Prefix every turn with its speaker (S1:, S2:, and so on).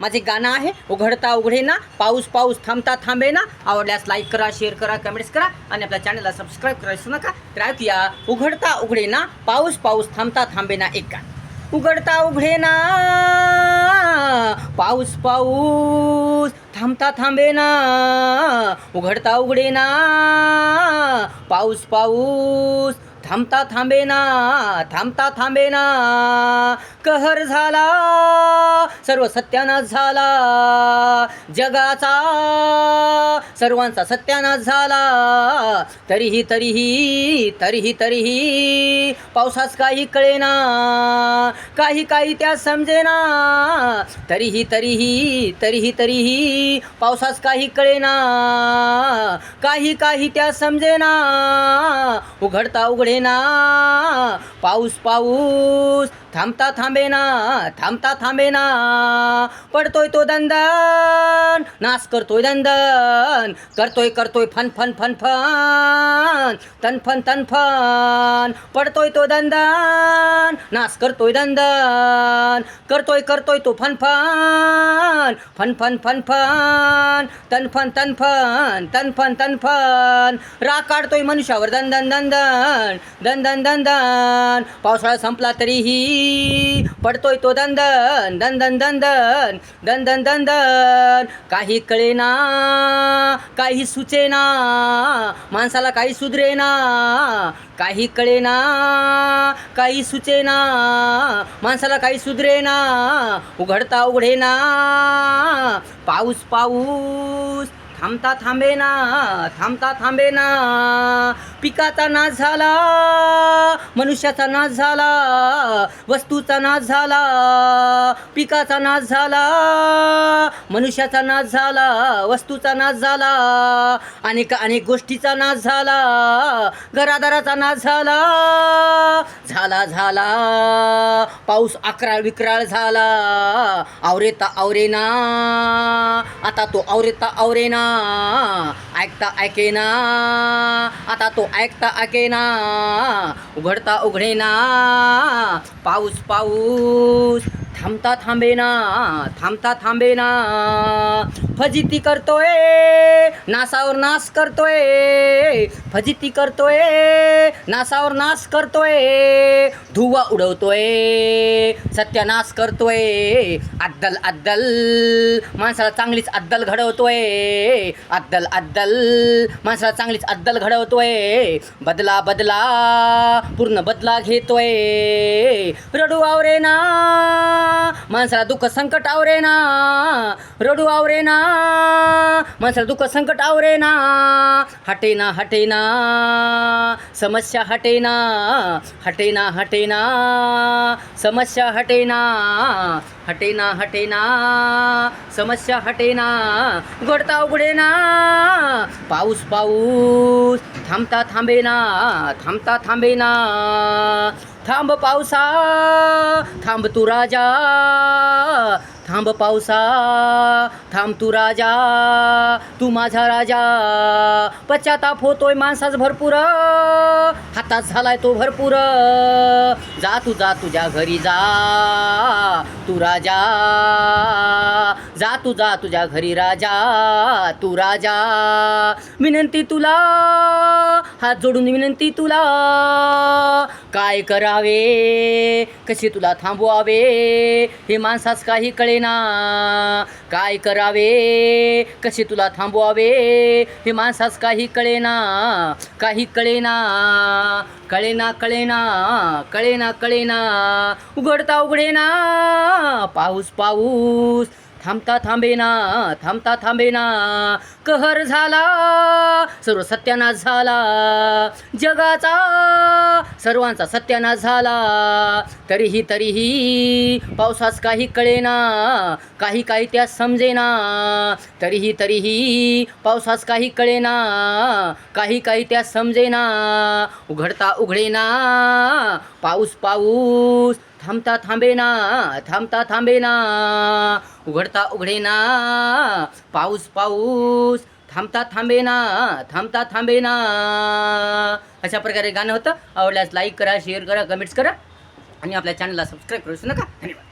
S1: माझे गाणं आहे उघडता उघडे ना पाऊस पाऊस थांबता थांबे ना आवडल्यास लाईक करा शेअर करा कमेंट्स करा आणि आपल्या चॅनलला सबस्क्राईब करायचं नका. तर ऐकूया उघडता उघडे ना पाऊस पाऊस थांबता थांबे ना एक गाणं. उघडता उघडे ना पाऊस पाऊस थांबता थांबे ना उघडता उघडे ना पाऊस पाऊस थांबता थांबेना थांबता थांबेना. कहर झाला सर्व सत्यानाश झाला. जगाचा सर्वांचा सत्यानाश झाला. तरीही तरीही तरीही तरीही पावसास काही कळेना काही काही त्या समजेना. तरीही तरीही तरीही तरीही पावसास काही कळेना काही काही त्या समजेना. उघडता ना. पाऊस पाऊस. थांबता थांबेना थांबता थांबेना. पडतोय तो दंदन नाश करतोय दंदन करतोय करतोय फन फन फन फन तन फन तन फन. पडतोय तो दंदन नाश करतोय दंदन करतोय करतोय तो फन फन. फन फन फन फन तन फन तन फन तन फन तन फन. राग काढतोय मनुष्यावर दंदन दंदन दंदन दंदन. पावसाळा संपला तरीही पडतोय तो दंदन दंदन दंदन दंदन दंदन. काही कळेना काही सुचेना माणसाला काही सुधरेना. काही कळेना काही सुचेना माणसाला काही सुधरेना. उघडता उघडेना. पाऊस पाऊस थांबता थांबे ना थांबता थांबे ना पिकाचा नाश झाला मनुष्याचा नाश झाला वस्तूचा नाश झाला पिकाचा नाश झाला मनुष्याचा नाश झाला वस्तूचा नाश झाला अनेक अनेक गोष्टीचा नाश झाला घरादाराचा नाश झाला झाला झाला. पाऊस अकराळ विक्राळ झाला आवरेता आवरेना. आता तो आवरेता आवरेना. ऐकता ऐकेना आता तो ऐकता ऐकेना उघडता उघडेना पाऊस पाऊस. थांबता थांबेना थांबता थांबेना. फजिती करतोय नासावर नाश करतोय. फजिती करतोय नासावर नाश करतोय. धुवा उडवतोय सत्यानाश करतोय. अद्दल अद्दल माणसाला चांगलीच अद्दल घडवतोय. अद्दल अद्दल माणसाला चांगलीच अद्दल घडवतोय. बदला बदला पूर्ण बदला घेतोय. रडू आवरे ना माणसाला दुःख संकट आवरे ना रडू आवरे ना माणसाला दुःख संकट आवरे ना हटेना हटेना समस्या हटेना हटेना हटेना समस्या हटेना हटेना हटेना समस्या हटेना उघडे ना पाऊस पाऊस थांबता थांबे ना थांबता थांबे ना थांब पावसा थांब तू राजा थांब पावसा थांब तू राजा तू माझा राजा. पश्चाताप होतोय माणसाच भरपूर हातात झालाय तो भरपूर. जा तू जा तुझ्या घरी जा तू राजा. जा तू जा तुझ्या घरी राजा तू राजा. विनंती तुला हात जोडून विनंती तुला. काय करावे? कसे तुला थांबवावे? हे माणसास काही कळेना. काय करावे? कसे तुला थांबवावे? हे माणसास काही कळेना. काही कळेना. कळेना कळेना कळेना कळेना. उघडता उघडेना. पाऊस पाऊस. थांबता थांबेना थांबता थांबेना. कहर झाला सर्व सत्यानाश झाला. जगाचा सर्वांचा सत्यानाश झाला. तरीही तरीही पावसास काही कळेना काही काही त्या समजेना. तरीही तरीही पावसास काही कळेना काही काही त्या समजेना. उघडता उघडेना पाऊस पाऊस थांबता थांबेना थांबता थांबेना उघडता उघडेना पाऊस पाऊस थांबता थांबेना थांबता थांबेना. अशा प्रकारे गाणं होतं. आवडल्यास लाईक करा शेअर करा कमेंट्स करा. आणि आपल्या चॅनलला सबस्क्राईब करू नका. धन्यवाद.